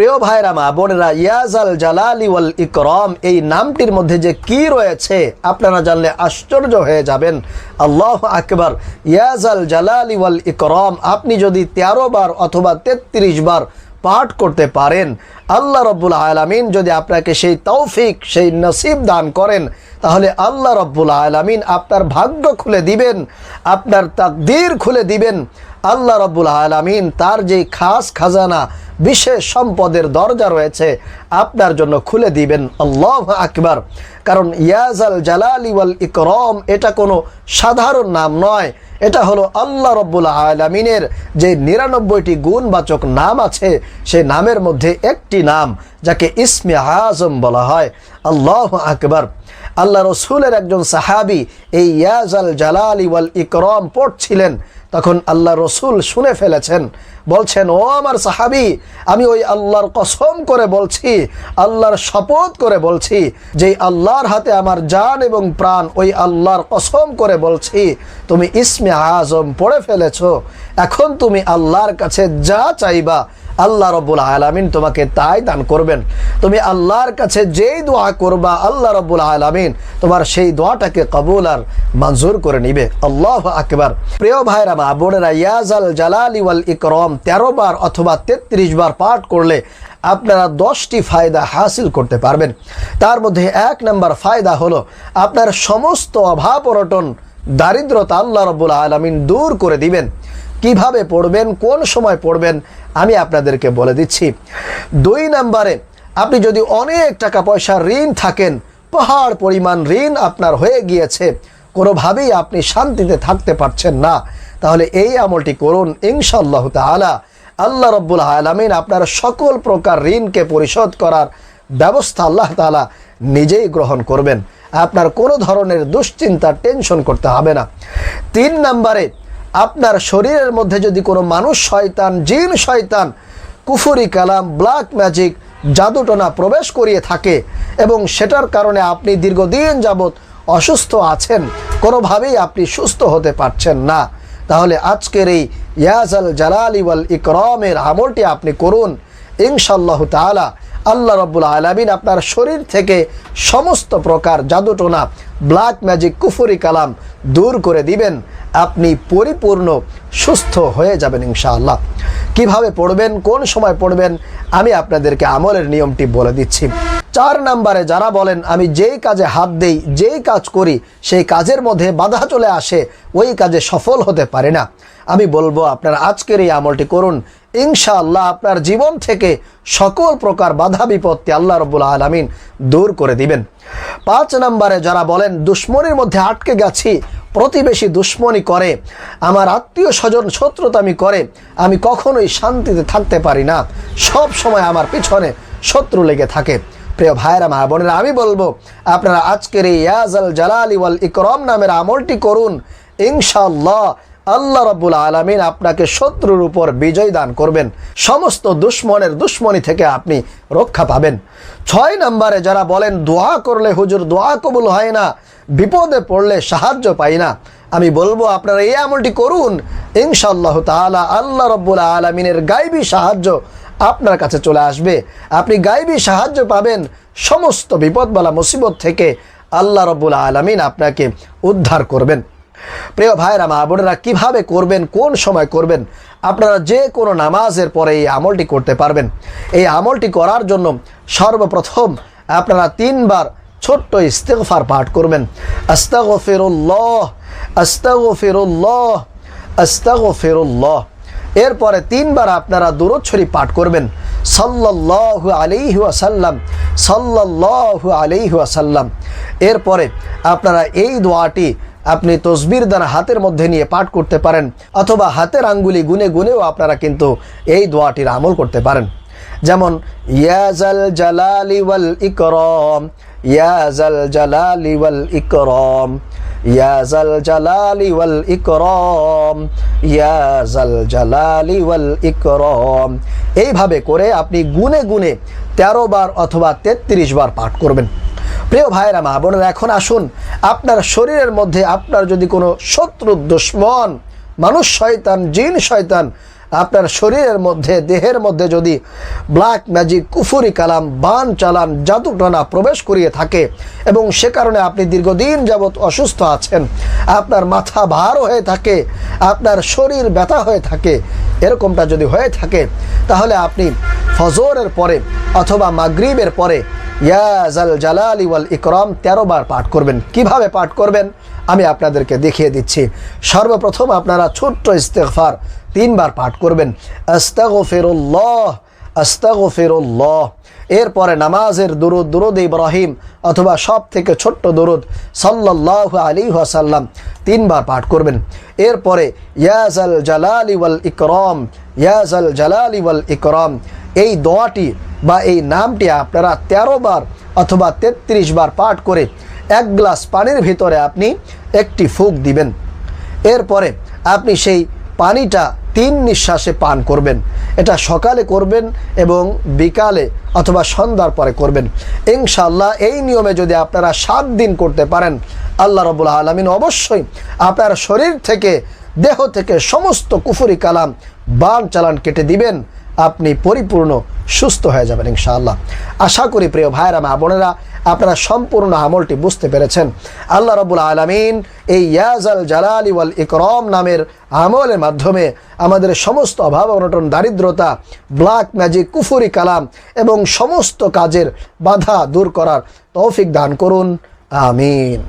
প্রিয় ভাইরা মা বোনেরা, ইয়াজাল জালালি ওয়াল ইকরম, এই নামটির মধ্যে যে কি রয়েছে, আপনারা জানলে আশ্চর্য হয়ে যাবেন। আল্লাহ আকবর, ইয়াজাল জালালি ওয়াল ইকরম, আপনি যদি তেরো বার অথবা তেত্রিশ বার পাঠ করতে পারেন, আল্লাহ রব্বুল আলামিন যদি আপনাকে সেই তৌফিক, সেই নসিব দান করেন, তাহলে আল্লাহ রব্বুল আলামিন আপনার ভাগ্য খুলে দিবেন, আপনার তাকদীর খুলে দিবেন। আল্লাহ রব্বুল আলামিন তার যে খাস খাজানা বিশেষ সম্পদের দরজা রয়েছে, আপনার জন্য খুলে দিবেন আল্লাহ আকবার। কারণ ইয়াজাল জালালি ওয়াল ইকরম, এটা কোনো সাধারণ নাম নয়। এটা হলো আল্লাহ রব্বুল আলমিনের যে নিরানব্বইটি গুণবাচক নাম আছে, সেই নামের মধ্যে একটি নাম, যাকে ইসমে আজম বলা হয়। আল্লাহ আকবর। আল্লাহ রসুলের একজন সাহাবি এই ইয়াজাল জালালি ওয়াল ইকরম পড়ছিলেন। তখন আল্লাহ রসুল শুনে ফেলেছেন, বলছেন, ও আমার সাহাবি, আমি ওই আল্লাহর কসম করে বলছি, আল্লাহর শপথ করে বলছি যে আল্লাহর হাতে আমার জান এবং প্রাণ, ওই আল্লাহর কসম করে বলছি, তুমি ইসমে আজম পড়ে ফেলেছ, এখন তুমি আল্লাহর কাছে যা চাইবা আল্লাহ রব্বুল আলমিন তোমাকে তাই দান করবেন। তুমি আল্লাহর কাছে যেই দোয়া করবা, আল্লাহ রব্বুল আলমিন তোমার সেই দোয়াটাকে কবুল আর মঞ্জুর করে নিবে। আল্লাহ আকবার। প্রিয় ভাইরা, মা বোনেরা ইয়াজাল জালালি ওয়াল ইকরম, তেরো বার অথবা তেত্রিশ বার পাঠ করলে আপনারা দশটি ফায়দা হাসিল করতে পারবেন। তার মধ্যে এক নম্বর ফায়দা হলো, আপনার সমস্ত অভাব অনটন, দারিদ্রতা আল্লাহ রব্বুল আলমিন দূর করে দিবেন। কীভাবে পড়বেন, কোন সময় পড়বেন, আমি আপনাদেরকে বলে দিচ্ছি। দুই নম্বরে, আপনি যদি অনেক টাকা পয়সা ঋণ থাকেন, পাহাড় পরিমাণ ঋণ আপনার হয়ে গিয়েছে, কোনোভাবেই আপনি শান্তিতে থাকতে পারছেন না, তাহলে এই আমলটি করুন ইনশাল্লাহ তালা আল্লাহ রব্বুল আলমিন আপনার সকল প্রকার ঋণকে পরিশোধ করার ব্যবস্থা আল্লাহ তালা নিজেই গ্রহণ করবেন। আপনার কোনো ধরনের দুশ্চিন্তা, টেনশন করতে হবে না। তিন নম্বরে আপনার শরীরের মধ্যে যদি কোনো মানুষ শয়তান, জিন শয়তান, কুফুরি কালাম ব্ল্যাক ম্যাজিক জাদুটনা প্রবেশ করিয়ে থাকে এবং সেটার কারণে আপনি দীর্ঘদিন যাবৎ অসুস্থ আছেন, কোনোভাবেই আপনি সুস্থ হতে পারছেন না। তাহলে আজকের এই ইয়াজাল জালালি ওয়াল ইকরমের আমলটি আপনি করুন। ইনশাল্লাহ তালা আল্লাহ রব্বুল আলমিন আপনার শরীর থেকে সমস্ত প্রকার জাদুটোনা ব্ল্যাক ম্যাজিক কুফুরি কালাম দূর করে দিবেন। আপনি পরিপূর্ণ সুস্থ হয়ে যাবেন ইনশাআল্লাহ। কীভাবে পড়বেন, কোন সময় পড়বেন, আমি আপনাদেরকে আমলের নিয়মটি বলে দিচ্ছি। চার নাম্বারে যারা বলেন, আমি যেই কাজে হাত দেই, যেই কাজ করি, সেই কাজের মধ্যে বাধা চলে আসে, ওই কাজে সফল হতে পারে না। আমি বলব, আপনার আজকের এই আমলটি করুন। ইনশাআল্লাহ আপনার জীবন থেকে সকল প্রকার বাধা বিপত্তি আল্লাহ রব্বুল আলমিন দূর করে দিবেন। পাঁচ নাম্বারে যারা বলেন, দুশ্মনির মধ্যে আটকে গেছি, প্রতিবেশী দুশ্মনী করে, আমার আত্মীয় স্বজন শত্রুতামি করে, আমি কখনোই শান্তিতে থাকতে পারি না। সব সময় আমার পিছনে শত্রু লেগে থাকে। প্রিয় ভাইরা মা বোনেরা, আমি বলব, আপনারা আজকের এই ইয়াজাল জালালি ওয়াল ইকরম নামের আমলটি করুন। ইনশাআল্লাহ আল্লাহ রব্বুল আলমিন আপনাকে শত্রুর উপর বিজয় দান করবেন। সমস্ত দুশ্মনের দুশ্মনী থেকে আপনি রক্ষা পাবেন। ছয় নম্বরে যারা বলেন, দোয়া করলে হুজুর দোয়া কবুল হয় না, বিপদে পড়লে সাহায্য পাই না। আমি বলব, আপনারা এই আমলটি করুন। ইনশাল্লাহ তালা আল্লাহ রব্বুল আলমিনের গাইবী সাহায্য আপনার কাছে চলে আসবে। আপনি গাইবী সাহায্য পাবেন সমস্ত বিপদবালা মুসিবত থেকে আল্লাহ রব্বুল আলমিন আপনাকে উদ্ধার করবেন। প্রিয় ভাইরা মা বোনেরা, কীভাবে করবেন, কোন সময় করবেন, আপনারা যে কোনো নামাজের পরে এই আমলটি করতে পারবেন। এই আমলটি করার জন্য সর্বপ্রথম আপনারা তিনবার ছোট্ট ইস্তেগফার পাঠ করবেন। আস্তাগো ফেরুল্লাহ আস্তাগো ফেরুল্লাহ আস্তাগো ফেরুল্লাহ এরপরে তিনবার আপনারা দূরচ্ছরি পাঠ করবেন। সাল্লাহ আলিহু আসাল্লাম সাল্লাহ আলিহু আসাল্লাম এরপরে আপনারা এই দোয়াটি আপনি তসবির দ্বারা হাতের মধ্যে নিয়ে পাঠ করতে পারেন, অথবা হাতের আঙ্গুলি গুনে গুনেও আপনারা কিন্তু এই দোয়াটির আমল করতে পারেন। যেমন ইয়াজাল জালালি ওয়াল ইকরম ইয়াজাল জালালি ওয়াল ইকরম। ইয়াজাল জালালি ওয়াল ইকরম ইয়াজাল জালালি ওয়াল ইকরম। এইভাবে করে আপনি গুনে গুনে তেরো বার অথবা তেত্রিশ বার পাঠ করবেন। প্রিয় ভাইরা মা বোনেরা, এখন আসুন, আপনার শরীরের মধ্যে আপনার যদি কোনো শত্রু, দুশ্মন, মানুষ, শয়তান, জিন, শয়তান আপনার শরীরের মধ্যে, দেহের মধ্যে যদি ব্ল্যাক ম্যাজিক কুফুরি কালাম, বান চালান, জাদুটনা প্রবেশ করিয়ে থাকে এবং সে কারণে আপনি দীর্ঘদিন যাবৎ অসুস্থ আছেন, আপনার মাথা ভার হয়ে থাকে, আপনার শরীর ব্যথা হয়ে থাকে, এরকমটা যদি হয়ে থাকে, তাহলে আপনি ফজরের পরে অথবা মাগরিবের পরে ইয়াজাল জালালি ওয়াল ইকরম তেরো বার পাঠ করবেন। কীভাবে পাঠ করবেন? আমি আপনাদেরকে দেখিয়ে দিচ্ছি। সর্বপ্রথম আপনারা ছোট্ট ইস্তেগফার তিনবার পাঠ করবেন। আস্তাগফিরুল্লাহ আস্তাগফিরুল্লাহ। এরপরে নামাজের দুরুদ দুরুদ ইব্রাহিম, অথবা সব থেকে ছোট্ট দুরুদ, সাল্লাল্লাহু আলাইহি ওয়াসাল্লাম, তিনবার পাঠ করবেন। এরপরে ইয়াজাল জালালি ওয়াল ইকরাম ইয়াজাল জালালি ওয়াল ইকরাম। এই দোয়াটি বা এই নামটি আপনারা ১৩ বার অথবা ৩৩ বার পাঠ করে এক গ্লাস পানির ভিতরে আপনি একটি ফুক দিবেন। এরপরে, আপনি সেই পানিটা তিন নিঃশ্বাসে পান করবেন। এটা সকালে করবেন এবং বিকালে অথবা সন্ধ্যার পরে করবেন। ইনশাল্লাহ এই নিয়মে যদি আপনারা সাত দিন করতে পারেন, আল্লাহ রবুল্লা আলমিন অবশ্যই আপনার শরীর থেকে, দেহ থেকে সমস্ত কুফুরি কালাম, বান চালান কেটে দিবেন। আপনি পরিপূর্ণ সুস্থ হয়ে যাবেন ইনশাআল্লাহ। আশা করি প্রিয় ভাইরা মা বোনেরা, আপনারা সম্পূর্ণ আমলটি বুঝতে পেরেছেন। আল্লাহ রবুল আলমিন এই ইয়াজাল জালালি ওয়াল ইকরম নামের আমলের মাধ্যমে আমাদের সমস্ত অভাব, অনটন, দারিদ্রতা ব্ল্যাক ম্যাজিক কুফুরি কালাম এবং সমস্ত কাজের বাধা দূর করার তৌফিক দান করুন। আমিন।